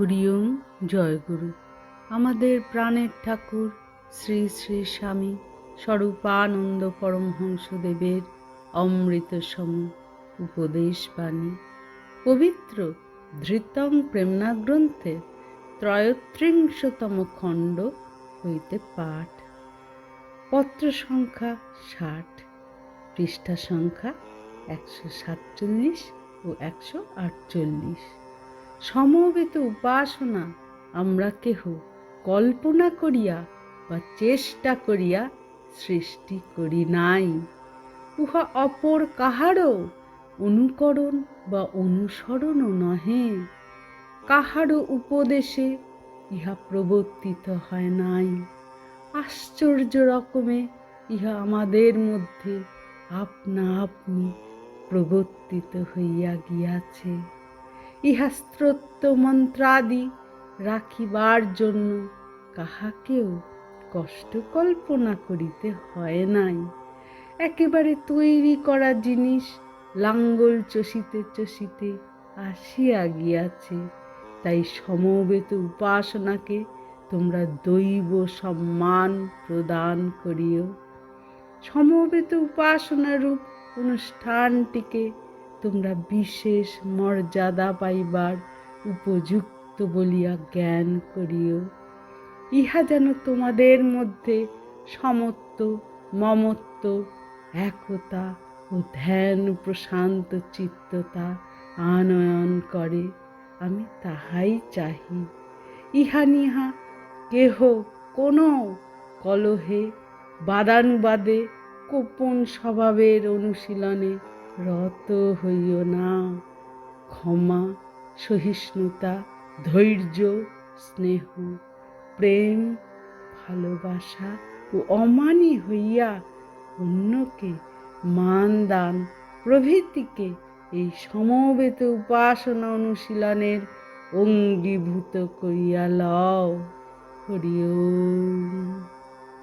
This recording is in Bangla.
হরিওম জয়গুরু আমাদের প্রাণের ঠাকুর শ্রী শ্রী স্বামী স্বরূপানন্দ পরমহংসদেবের অমৃত সম উপদেশ বাণী। পবিত্র ধৃতং প্রেমনা গ্রন্থের ত্রয়োত্রিংশতম খণ্ড হইতে পাঠ। পত্র সংখ্যা ষাট, পৃষ্ঠা সংখ্যা একশো সাতচল্লিশ ও একশো আটচল্লিশ। সমবেত উপাসনা আমরা কেহ কল্পনা করিয়া বা চেষ্টা করিয়া সৃষ্টি করি নাই। উহা অপর কাহারও অনুকরণ বা অনুসরণও নহে। কাহারও উপদেশে ইহা প্রবর্তিত হয় নাই। আশ্চর্য রকমে ইহা আমাদের মধ্যে আপনা আপনি প্রবর্তিত হইয়া গিয়াছে। ইহা স্তোত্র মন্ত্রাদি রাখিবার জন্য কাহাকেও কষ্ট কল্পনা করিতে হয় নাই। একেবারে তৈরি করা জিনিস লাঙ্গল চষিতে চষিতে আসিয়া গিয়াছে। তাই সমবেত উপাসনাকে তোমরা দৈব সম্মান প্রদান করিও। সমবেত উপাসনারূপ অনুষ্ঠানটিকে তোমরা বিশেষ মর্যাদা পাইবার উপযুক্ত বলিয়া জ্ঞান করিও। ইহা যেন তোমাদের মধ্যে সমত্ব, মমত্ব, একতা ও ধ্যান প্রশান্ত চিত্ততা আনয়ন করে, আমি তাহাই চাহি। ইহা নিহা কেহ কোনো কলহে, বাদানুবাদে, গোপন স্বভাবের অনুশীলনে রত হইও না। ক্ষমা, সহিষ্ণুতা, ধৈর্য, স্নেহ, প্রেম, ভালোবাসা ও অমানি হইয়া অন্যকে মান দান, প্রভৃতিকে এই সমবেত উপাসনা অনুশীলনের অঙ্গীভূত করিয়া লও। হরি ওম।